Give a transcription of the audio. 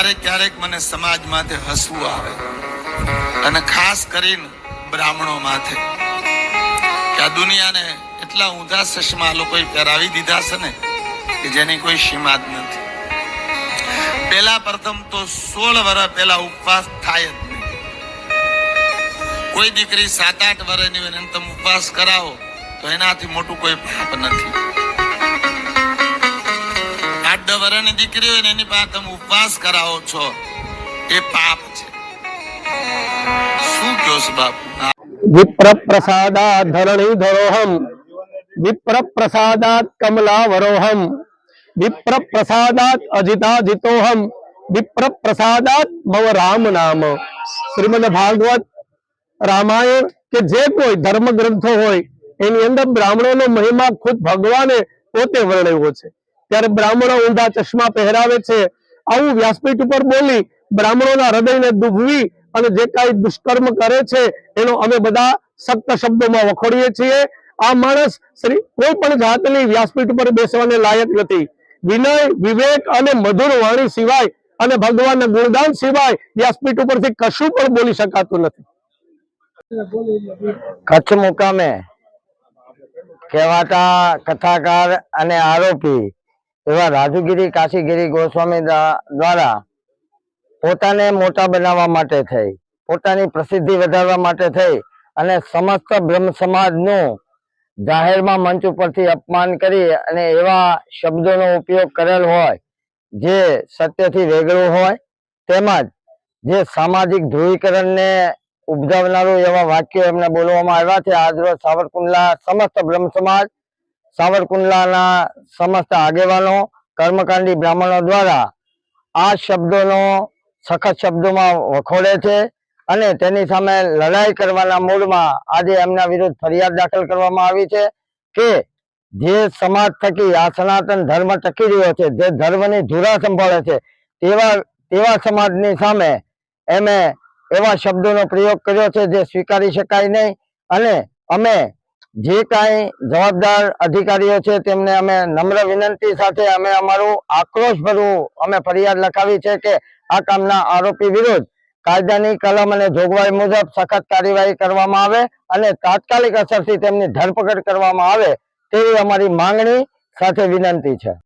ક્યારેક ક્યારેક મને સમાજ માથે હસવું આવે. અને ખાસ કરીને બ્રાહ્મણો માથે. કે આ દુનિયાને એટલા ઊંધા ચશ્મા આ લોકોએ પહેરાવી દીધા છે ને, કે જેની કોઈ સીમા જ નથી. પેલા પ્રથમ તો સોળ વર્ષ પહેલા ઉપવાસ થાય જ નહીં. કોઈ દીકરી સાત આઠ વર્ષની હોય તમે ઉપવાસ કરાવો, તો એનાથી મોટું કોઈ પાપ નથી. દસ વર્ષની દીકરી હોય ને એની પાસે તમે ઉપવાસ કરાવો છો. એ પાપ છે. શું કહો છો બાપુ? વિપ્ર પ્રસાદાત ધરણી ધરોહમ વિપ્ર પ્રસાદાત કમલાવરોહમ. વિપ્ર પ્રસાદાત અજિતા જીતોહમ વિપ્ર પ્રસાદાત ભવ રામ નામ. શ્રીમદ ભાગવત રામાયણ કે જે કોઈ ધર્મ ગ્રંથો હોય, એની અંદર બ્રાહ્મણોનો મહિમા ખુદ ભગવાને પોતે વર્ણવ્યો છે. ત્યારે બ્રાહ્મણો ઊંધા ચશ્મા પહેરાવે છે. આવું વ્યાસપીઠ ઉપર બોલી બ્રાહ્મણોના હૃદયને દુભવી અને જે કાંઈ દુષ્કર્મ કરે છે, એનો અમે બધા સખ્ત શબ્દોમાં વખોડીએ છીએ. આ માણસ શ્રી કોઈ પણ જાતની વ્યાસપીઠ ઉપર બેસવાને લાયક નથી. વિનય, વિવેક અને મધુર વાણી સિવાય અને ભગવાનના ગુણદાન સિવાય વ્યાસપીઠ ઉપરથી કશું પણ બોલી શકાતું નથી. કચ્છ મુકામે કહેવાતા કથાકાર અને આરોપી એવા રાજુગીરી, કાશીગીરી ગોસ્વામી દ્વારા પોતાને મોટા બનાવવા માટે થઈ, પોતાની પ્રસિદ્ધિ વધારવા માટે થઈ અને સમસ્ત બ્રહ્મ સમાજનું જાહેરમાં મંચ ઉપરથી અપમાન કરી અને એવા શબ્દોનો ઉપયોગ કરેલ હોય, જે સત્યથી વેગળું હોય, તેમજ જે સામાજિક ધ્રુવીકરણને ઉપજાવનારું એવા વાક્યો એમને બોલવામાં આવ્યા છે. આજરોજ સાવરકુંડલા સમસ્ત બ્રહ્મ સમાજ સાવરકુંડલાના સમસ્ત આગેવાનો, કર્મકાંડી બ્રાહ્મણો દ્વારા આ શબ્દોનો સખત શબ્દોમાં વખોડે છે અને તેની સામે લડાઈ કરવાના મૂળમાં આજે એમના વિરુદ્ધ ફરિયાદ દાખલ કરવામાં આવી છે કે જે સમાજ થકી આ સનાતન ધર્મ ટકી રહ્યો છે, જે ધર્મની ધૂરા સંભાળે છે, તેવા તેવા સમાજની સામે એમે એવા શબ્દોનો પ્રયોગ કર્યો છે જે સ્વીકારી શકાય નહીં અને અમે જે કાંઈ જવાબદાર અધિકારીઓ છે, તેમને અમે નમ્ર વિનંતી સાથે અમે અમારું આક્રોશભર્યું અમે ફરિયાદ લખાવી છે કે આ કામના આરોપી વિરુદ્ધ કાયદાની કલમ અને જોગવાઈ મુજબ સખત કાર્યવાહી કરવામાં આવે અને તાત્કાલિક અસરથી તેમની ધરપકડ કરવામાં આવે તેવી અમારી માંગણી સાથે વિનંતી છે.